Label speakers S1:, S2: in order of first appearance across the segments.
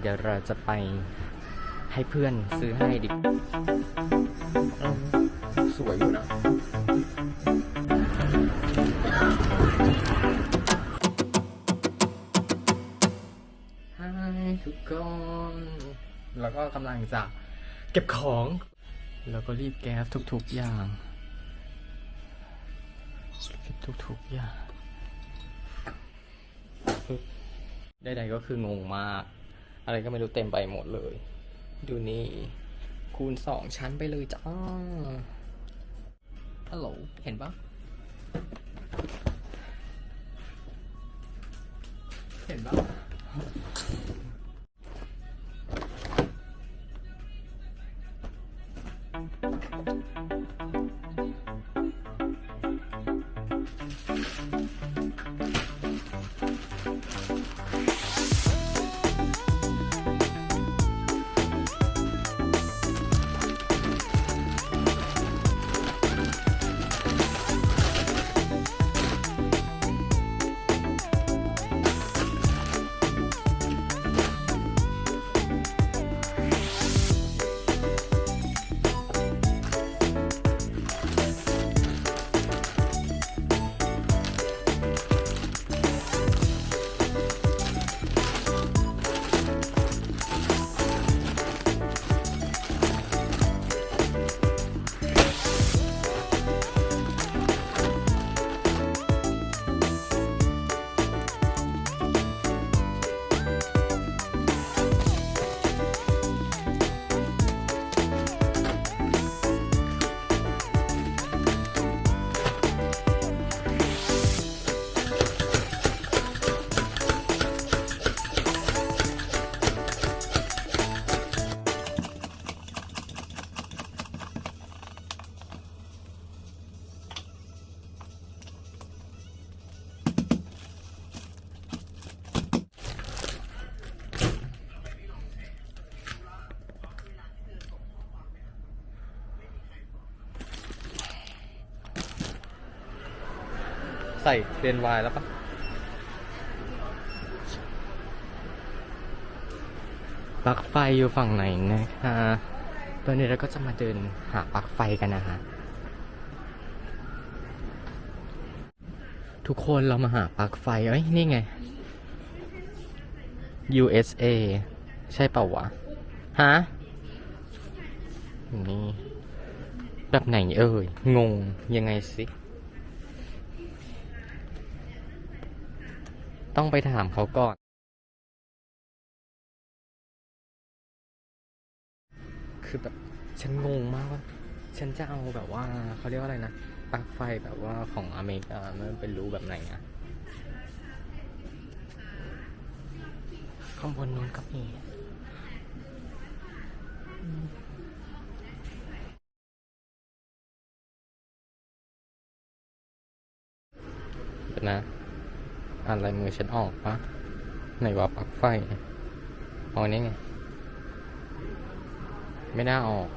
S1: เดี๋ยวเราจะไปให้เพื่อนซื้อให้ดิอืมสวยอยู่นะฮายทุกคนแล้วก็กำลังจะเก็บของ แล้วก็รีบแก๊สทุกๆอย่างเก็บทุกๆอย่างปึ๊บใดๆก็คืองงมาก อะไรก็ไม่รู้เต็มไปหมดเลย ดูนี่คูณสองชั้นไปเลยจ้าฮัลโหล เห็นปะเห็นปะ ใส่เรียนวายแล้วปะปลั๊กไฟอยู่ฝั่งไหนนะคะตอนนี้เราก็จะมาเดินหาปลั๊กไฟกันนะฮะ ทุกคนเรามาหาปลั๊กไฟ เอ้ย นี่ไง USA ใช่เปล่าวะ ฮะ นี่ แบบไหนเอ่ย งงยังไงสิ ต้องไปถามเขาก่อนคือแบบฉันงงมากว่า ฉันจะเอาแบบว่าเขาเรียกว่าอะไรนะปลั๊กไฟแบบว่าของอเมริกามันเป็นรูแบบไหนอะข้างบนนู้นก็มีอืมเดี๋ยวนะ อะไรมือฉันออกปะไหนว่าปลั๊กไฟอ๋อนี่ไง ไม่น่าออก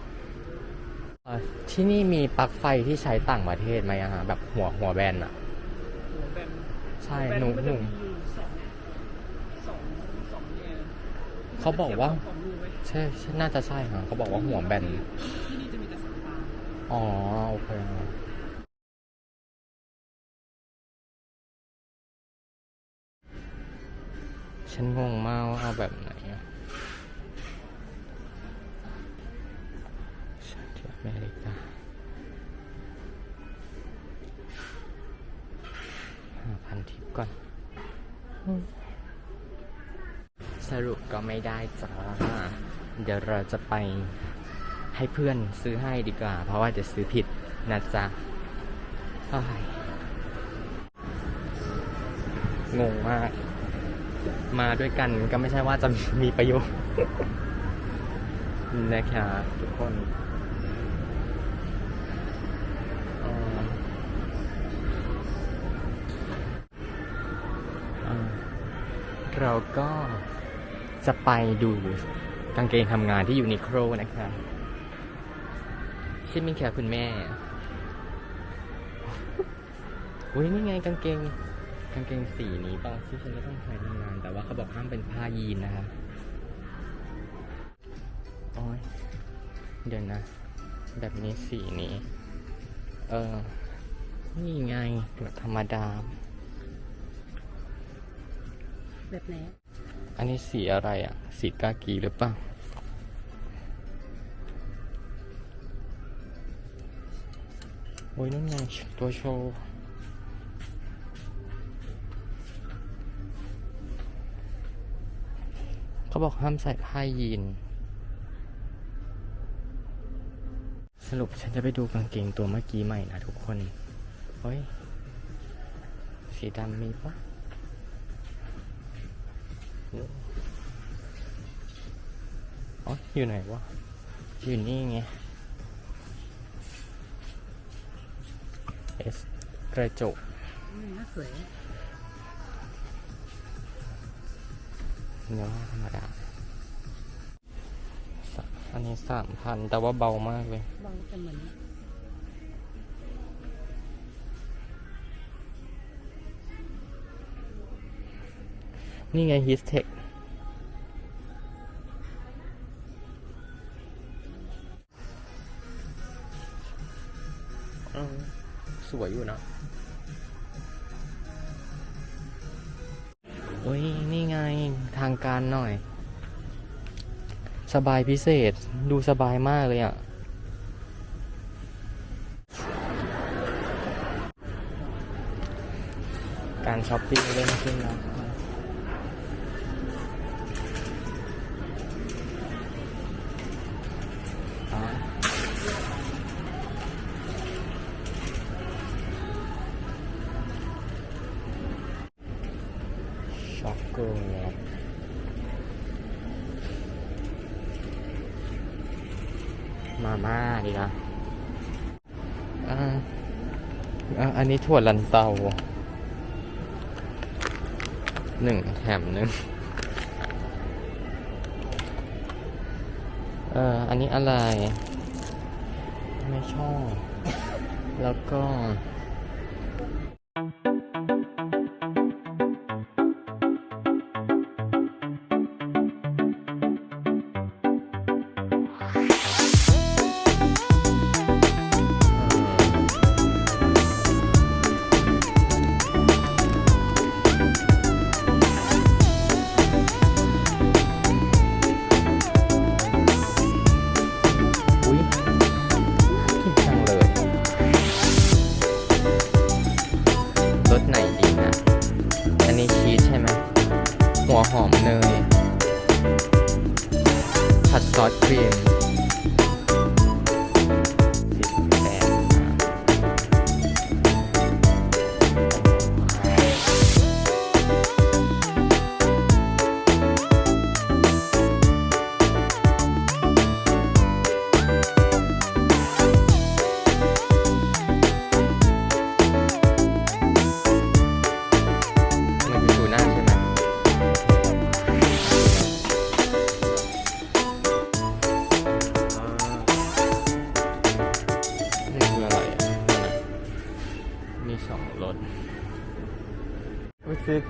S1: เอ่อที่นี่มีปลั๊กไฟที่ใช้ต่างประเทศไหมอะฮะแบบหัวหัวแบนอะ
S2: หัวแบน
S1: ใช่
S2: แบน
S1: หนู
S2: มั
S1: หนู
S2: จะมีอยู่สองสองสองเนี่ย
S1: เขาบอกว่า
S2: สองรูไหม
S1: ใช่ใช่น่าจะใช่ฮะเขาบอกว่าหัวแบน
S2: ที่นี่จะมีแต่สามตา
S1: อ๋อ โอเค ฉันงงมากว่าเอาแบบไหนฉันที่อเมริกาห้าพันทิปก่อน สรุปก็ไม่ได้จ้า เดี๋ยวเราจะไปให้เพื่อนซื้อให้ดีกว่า เพราะว่าจะซื้อผิดนะจ๊ะงงมาก มาด้วยกันก็ไม่ใช่ว่าจะมีประโยชน์นะครับทุกคนเราก็จะไปดูกางเกงทำงานที่ยูนิโคลนะคะชิมิแคร์คุณแม่อุ้ยนี่ไงกางเกง กางเกงสีนี้เปล่าที่ฉันจะต้องใช้ทำงาน แต่ว่าเขาบอกห้ามเป็นผ้ายีนนะคะโอ้ยเดี๋ยวนะ แบบนี้สีนี้ เออ นี่ไงแบบธรรมดา
S2: แบบไหน
S1: อันนี้สีอะไรอะ สีกากีหรือเปล่าโอ้ยนั่นไงตัวโชว์ เขาบอกห้ามใส่ผ้ายีน สรุปฉันจะไปดูกางเกงตัวเมื่อกี้ใหม่นะทุกคนเฮ้ย สีดำมีปะอ๋อ อยู่ไหนวะ อยู่นี่ไง เอสกระจก
S2: น่าสวย
S1: เนื้อธรรมดาสะอันนี้สามพันแต่ว่าเบามากเลย
S2: บางแต่เหมือน
S1: นี่ไงฮิสเทค สบายพิเศษ ดูสบายมากเลยอะ การช้อปปิ้งเริ่มขึ้นแล้ว มาม่าดีนะอ่าอันนี้ถั่วลันเตาหนึ่งแถมหนึ่งเอออันนี้อะไร ไม่ชอบ แล้วก็ ผั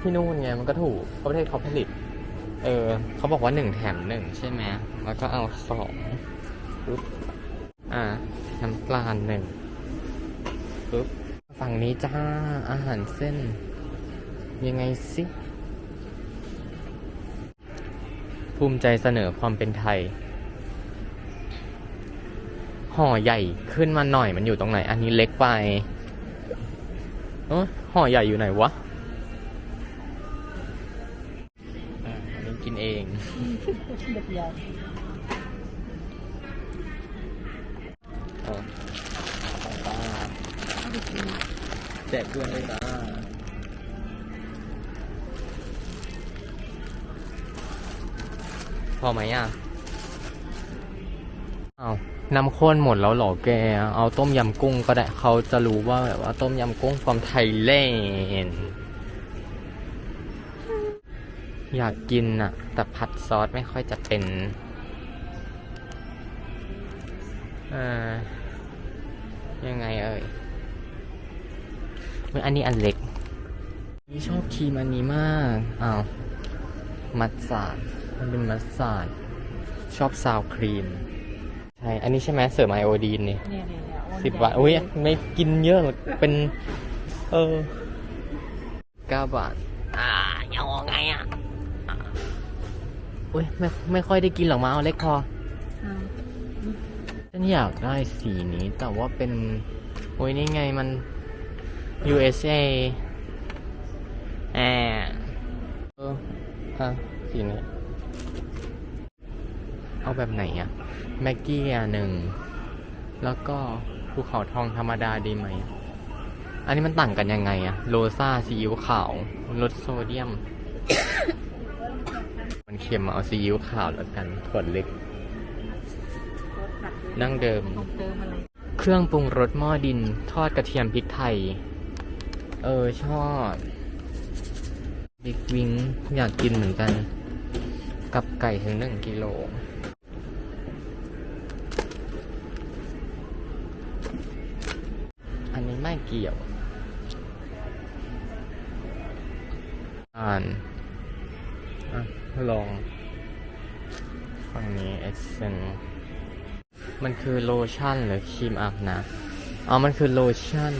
S1: ที่นู่นไงมันก็ถูกเพราะประเทศเขาผลิต เออเขาบอกว่าหนึ่งแถมหนึ่งใช่ไหมแล้วก็เอาสองปุ๊บอ่าน้ำปลาหนึ่งปุ๊บฝั่งนี้จ้าอาหารเส้น ยังไงสิ ภูมิใจเสนอความเป็นไทย ห่อใหญ่ขึ้นมาหน่อยมันอยู่ตรงไหน อันนี้เล็กไปเอยห่อใหญ่อยู่ไหนวะ เอง
S2: แบบยาว
S1: เออป้าแจกเพื่อนเลยจ้าพอไหมอะ เอาน้ำข้นหมดแล้วเหรอแก เอาต้มยำกุ้งก็ได้ เขาจะรู้ว่าแบบว่าต้มยำกุ้งความไทยแลนด์ อยากกินอะแต่ผัดซอสไม่ค่อยจะเป็นเอ่อยังไงเอ่ยเมื่ออันนี้อันเล็ก นี่ชอบครีมอันนี้มาก อ้าว มัสซาดมันเป็นมัสซาดชอบซาวครีม ใช่ อันนี้ใช่ไหมเสริมไอโอดีนนี่
S2: เนี่ยเนี่ยเนี่ยโอน
S1: สิบ
S2: ใหญ่
S1: บาท อุ้ยไม่กินเยอะหรอกเป็น เออเก้าบาท อ่ายังไงอะอ่า อุ้ยไม่ไม่ค่อยได้กินหรอกมาเอาเล็กพอ
S2: เอา
S1: ฉันอยากได้สีนี้แต่ว่าเป็นโอ้ยนี่ไงมัน USA แอบเอออะสีนี้เอาแบบไหนอะแม็กกี้อะหนึ่ง แล้วก็ภูเขาทองธรรมดาดีไหม อันนี้มันต่างกันยังไงอะโรซ่าซีอิ๊วขาวลดโซเดียมมัน เค็มอะเอาซีอิ๊วขาวแล้วกันขวดเล็ก
S2: รสผัดด้วย
S1: ดั้งเดิม
S2: ต้องเติมอะไร
S1: เครื่องปรุงรสหม้อดิน ทอดกระเทียมพริกไทย เออ ชอบบิ๊กวิงอยากกินเหมือนกัน กับไก่ถึงหนึ่งกิโลอันนี้ไม่เกี่ยวอ่านอะ ลองฝั่งนี้เอเซนมันคือโลชั่นหรือครีมอาบน้ำอ๋อ มันคือโลชั่น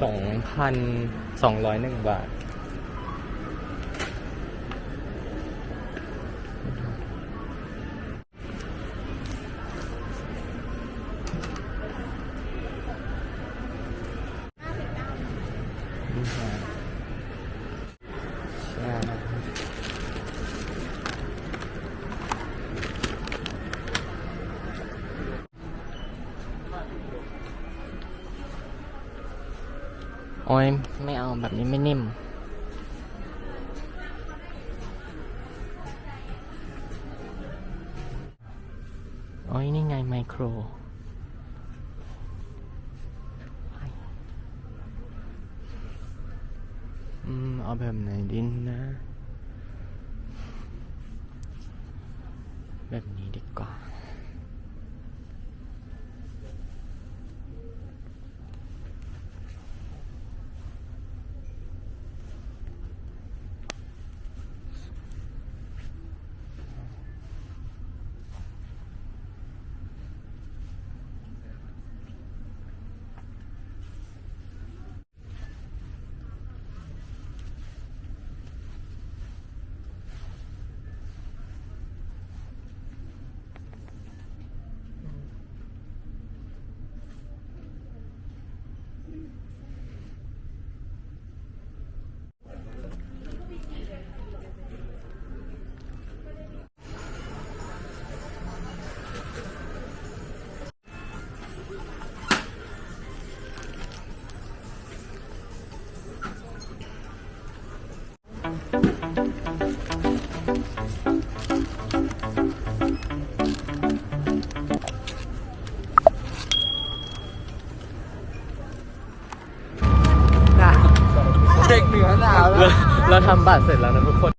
S1: 2,201 บาท โอ้ยไม่เอาแบบนี้ไม่นิ่ม โอ้ยนี่ไงไมโครอืมเอาแบบไหนดินนะ แบบนี้ดีกว่า ทำบัตรเสร็จแล้วนะทุกคน